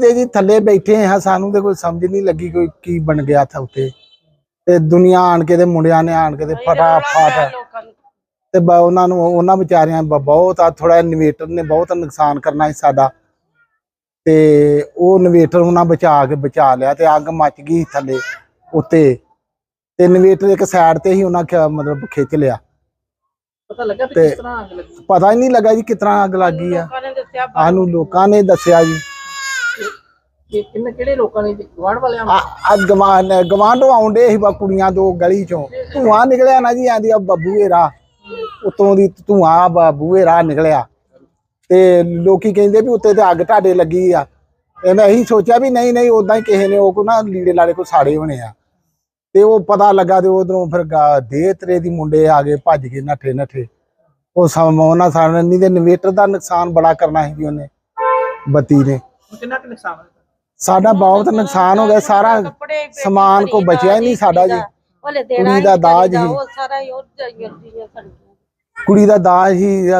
ਤੇ ਜੀ ਥੱਲੇ ਬੈਠੇ ਆ ਸਾਨੂੰ ਤੇ ਕੋਈ ਸਮਝ ਨਹੀਂ ਲੱਗੀ ਕੋਈ ਕੀ ਬਣ ਗਿਆ ਥਾ ਉੱਤੇ। ਤੇ ਦੁਨੀਆ ਆਣ ਕੇ ਤੇ ਮੁੰਡਿਆਂ ਨੇ ਆਣ ਕੇ ਤੇ ਫਟਾਫਟ ਤੇ ਬ- ਉਹਨਾਂ ਨੂੰ ਉਹਨਾਂ ਵਿਚਾਰਿਆਂ ਬਹੁਤ ਆ ਥੋੜਾ ਇਨਵੇਟਰ ਨੇ ਬਹੁਤ ਨੁਕਸਾਨ ਕਰਨਾ ਸੀ ਸਾਡਾ। ਤੇ ਉਹ ਇਨਵੇਟਰ ਉਹਨਾਂ ਬਚਾ ਕੇ ਬਚਾ ਲਿਆ ਤੇ ਅੱਗ ਮੱਚ ਗਈ ਥੱਲੇ ਉੱਤੇ। ਤੇ ਇਨਵੇਟਰ ਇੱਕ ਸਾਈਡ ਤੇ ਹੀ ਉਹਨਾਂ ਮਤਲਬ ਖਿੱਚ ਲਿਆ। ਪਤਾ ਲੱਗਾ ਕਿਸ ਤਰ੍ਹਾਂ ਅੱਗ ਲੱਗੀ? ਪਤਾ ਹੀ ਨਹੀਂ ਲੱਗਾ ਜੀ ਕਿਤਨਾ ਅੱਗ ਲੱਗ ਗਈ ਆ ਸਾਨੂੰ ਲੋਕਾਂ ਨੇ ਦੱਸਿਆ ਜੀ। ਕਿ ਕਿੰਨੇ ਕਿਹੜੇ ਲੋਕਾਂ ਨੇ ਗਵਾਂਢ ਵਾਲਿਆਂ ਨੂੰ? ਆ ਗਵਾਨ ਗਵਾਂਢੋਂ ਆਉਂਦੇ ਸੀ ਬਾ ਕੁੜੀਆਂ ਦੋ ਗਲੀ ਚੋਂ। ਧੂਆਂ ਨਿਕਲਿਆ ਨਾ ਜੀ ਆਂਦੀ ਆ ਬੱਬੂਏ ਰਾਹ। ਉਤੋਂ ਦੀ ਧੂਆਂ ਬੱਬੂਏ ਰਾਹ ਨਿਕਲਿਆ। ਤੇ ਲੋਕੀ ਕਹਿੰਦੇ ਵੀ ਉੱਤੇ ਤੇ ਅੱਗ ਤੁਹਾਡੇ ਲੱਗੀ ਆ। ਤੇ ਮੈਂ ਇਹੀ ਸੋਚਿਆ ਵੀ ਨਹੀਂ ਨਹੀਂ ਉਦਾਂ ਹੀ ਕਿਸੇ ਨੇ ਉਹ ਕੋ ਨਾ ਲੀੜੇ ਲਾੜੇ ਕੋ ਸਾੜੇ ਹੋਣੇ ਆ। ਤੇ ਉਹ ਪਤਾ ਲੱਗਾ ਤੇ ਉਧਰੋਂ ਫਿਰ ਤਰੇ ਦੀ ਮੁੰਡੇ ਆ ਗਏ ਭੱਜ ਕੇ ਨੱਠੇ ਨੱਠੇ। ਉਹ ਨਹੀਂ ਤੇ ਇਨਵੇਟਰ ਦਾ ਨੁਕਸਾਨ ਬੜਾ ਕਰਨਾ ਸੀ ਉਹਨੇ ਬੱਤੀ ਨੇ। ਕਿੰਨਾ ਕੁ ਨੁਕਸਾਨ ਹੋਇਆ? ਸਾਡਾ ਬਹੁਤ ਨੁਕਸਾਨ ਹੋ ਗਿਆ ਸਾਰਾ ਸਮਾਨ ਕੋ ਬਚਿਆ ਹੀ ਨਹੀਂ ਸਾਡਾ ਜੀ। ਕੁੜੀ ਦਾ ਦਾਜ ਹੀ। ਕੁੜੀ ਦਾ ਦਾਜ ਹੀ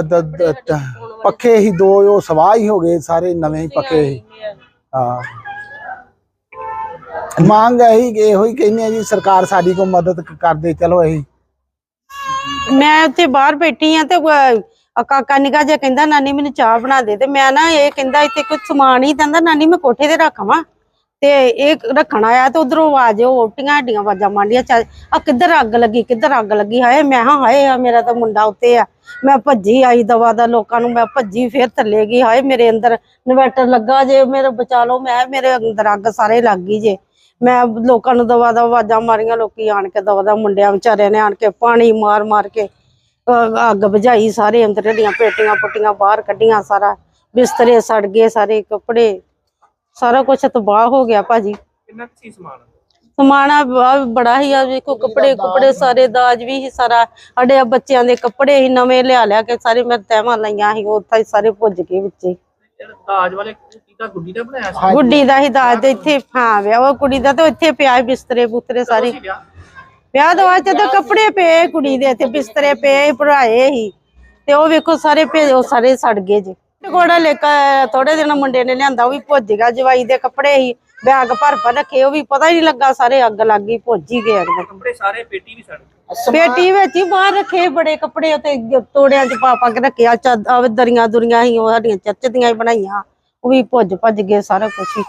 ਪੱਖੇ ਹੀ ਦੋ ਉਹ ਸਵਾਹ ਹੀ ਹੋ ਗਏ ਸਾਰੇ ਨਵੇਂ ਹੀ ਪੱਕੇ ਹੀ। ਹਾਂ। ਮੰਗ ਇਹੀ ਇਹੋ ਹੀ ਕਹਿੰਦੇ ਆ ਜੀ ਸਰਕਾਰ ਸਾਡੀ ਕੋ ਮਦਦ ਕਰਦੇ ਚਲੋ ਇਹੀ। ਮੈਂ ਉੱਥੇ ਬਾਹਰ ਬੈਠੀ ਆ ਤੇ ਕਾਕਾ ਨਿਕਾ ਜੇ ਕਹਿੰਦਾ, ਨਾਨੀ ਮੈਨੂੰ ਚਾਹ ਬਣਾ ਦੇ ਤੇ ਮੈਂ ਨਾ ਇਹ ਕਹਿੰਦਾ, ਇੱਥੇ ਕੁਝ ਸਮਾਨ ਹੀ ਕਹਿੰਦਾ ਨਾਨੀ, ਮੈਂ ਕੋਠੇ ਤੇ ਰੱਖਾਂ ਤੇ ਇਹ ਰੱਖਣ ਆਇਆ ਤੇ ਉਧਰੋਂ ਆਵਾਜ਼, ਉਹ ਉੱਟੀਆਂ ਹੱਡੀਆਂ, ਆਵਾਜ਼ਾਂ ਮਾਂਡੀਆਂ ਆ ਕਿੱਧਰ ਅੱਗ ਲੱਗੀ, ਕਿੱਧਰ ਅੱਗ ਲੱਗੀ? ਹਾਏ, ਮੈਂ ਹਾਂ ਹਾਏ ਆ ਮੇਰਾ ਤਾਂ ਮੁੰਡਾ ਉੱਤੇ ਆ। ਮੈਂ ਭੱਜੀ ਆਈ ਦਵਾ ਦਾ ਲੋਕਾਂ ਨੂੰ, ਮੈਂ ਭੱਜੀ ਫੇਰ ਥੱਲੇ ਗਈ। ਹਾਏ, ਮੇਰੇ ਅੰਦਰ ਇਨਵੈਟਰ ਲੱਗਾ ਜੇ, ਮੇਰੇ ਬਚਾ ਲਓ, ਮੈਂ ਮੇਰੇ ਅੰਦਰ ਅੱਗ ਸਾਰੇ ਲੱਗ ਗਈ ਜੇ। ਮੈਂ ਲੋਕਾਂ ਨੂੰ ਦਵਾ ਦਾ ਆਵਾਜ਼ਾਂ ਮਾਰੀਆਂ, ਲੋਕੀ ਆਣ ਕੇ ਦਵਾ ਦਾ ਮੁੰਡਿਆਂ ਵਿਚਾਰਿਆਂ ਨੇ ਆਣ ਕੇ ਪਾਣੀ ਮਾਰ ਮਾਰ ਕੇ ਅਹ ਅੱਗ ਬੁਝਾਈ ਸਾਰੇ ਅੰਦਰ ਦੀਆਂ ਪੇਟੀਆਂ ਪੁੱਟੀਆਂ ਬਾਹਰ ਕੱਢੀਆਂ ਸਾਰਾ ਬਿਸਤਰੇ ਸੜ ਗਏ ਸਾਰੇ ਕੱਪੜੇ ਸਾਰਾ ਕੁਝ ਤਬਾਹ ਹੋ ਗਿਆ ਭਾਜੀ। ਕਿੰਨਾ ਕੁ ਸੀ ਸਮਾਨ? ਸਮਾਨ ਆ ਬ- ਬੜਾ ਹੀ ਆ ਵੇਖੋ ਕੱਪੜੇ ਕੁਪੜੇ ਸਾਰੇ ਦਾਜ ਵੀ ਸੀ ਸਾਰਾ ਸਾਡੇ ਆ ਬੱਚਿਆਂ ਦੇ ਕੱਪੜੇ ਹੀ ਨਵੇਂ ਲਿਆ ਲਿਆ ਕੇ ਸਾਰੇ ਮੈਂ ਤਹਿਵਾਂ ਲਈਆਂ ਸੀ ਉਹ ਉੱਥੇ ਹੀ ਸਾਰੇ ਭੁੱਜ ਗਏ ਵਿੱਚੇ। ਜਿਹੜਾ ਦਾਜ ਵਾਲੇ ਕੀਤਾ ਗੁੱਡੀ ਦਾ ਬਣਾਇਆ ਸੀ? ਗੁੱਡੀ ਦਾ ਹੀ ਦਾਜ ਤੇ ਇੱਥੇ ਹਾਂ ਵਿਆਹ ਉਹ ਕੁੜੀ ਦਾ ਤਾਂ ਇੱਥੇ ਪਿਆ ਸੀ ਬਿਸਤਰੇ ਬੁਸਤਰੇ ਸਾਰੇ। ਸੀ ਵਿਆਹ? ਵਿਆਹ ਤੋਂ ਬਾਅਦ ਜਦੋਂ ਕੱਪੜੇ ਪਏ ਕੁੜੀ ਦੇ ਤੇ ਬਿਸਤਰੇ ਪਏ ਭਰਾਏ ਹੀ। ਤੇ ਉਹ ਵੇਖੋ ਸਾਰੇ ਭੇ ਉਹ ਸਾਰੇ ਸੜ ਗਏ ਜੀ। ਕੋੜਾ ਲੈ ਕੇ ਥੋੜੇ ਦਿਨ ਮੁੰਡੇ ਨੇ ਲਿਆਂਦਾ ਉਹ ਵੀ ਭੁੱਜ ਗਿਆ ਜਵਾਈ ਦੇ ਕੱਪੜੇ ਹੀ ਬੈਗ ਭਰ ਭਰ ਰੱਖੇ ਉਹ ਵੀ ਪਤਾ ਹੀ ਨਹੀਂ ਲੱਗਾ ਸਾਰੇ ਅੱਗ ਲੱਗ ਗਈ ਭੁੱਜ ਹੀ ਗਏ ਇੱਕਦਮ। ਕੱਪੜੇ ਸਾਰੇ ਪੇਟੀ ਵੀ ਸੜ ਗਈ ਪੇਟੀ ਵਿੱਚ ਹੀ ਬਾਹਰ ਰੱਖੇ ਬੜੇ ਕੱਪੜੇ ਉੱਤੇ ਤੋੜਿਆਂ 'ਚ ਪਾ ਪਾ ਕੇ ਰੱਖਿਆ ਚੱਦ ਦਰੀਆਂ ਦੁਰੀਆਂ ਹੀ ਉਹ ਸਾਡੀਆਂ ਚੱਚ ਦੀਆਂ ਹੀ ਬਣਾਈਆਂ। ਉਹ ਵੀ ਭੁੱਜ ਭੱਜ ਗਏ ਸਾਰਾ ਕੁਝ ਹੀ।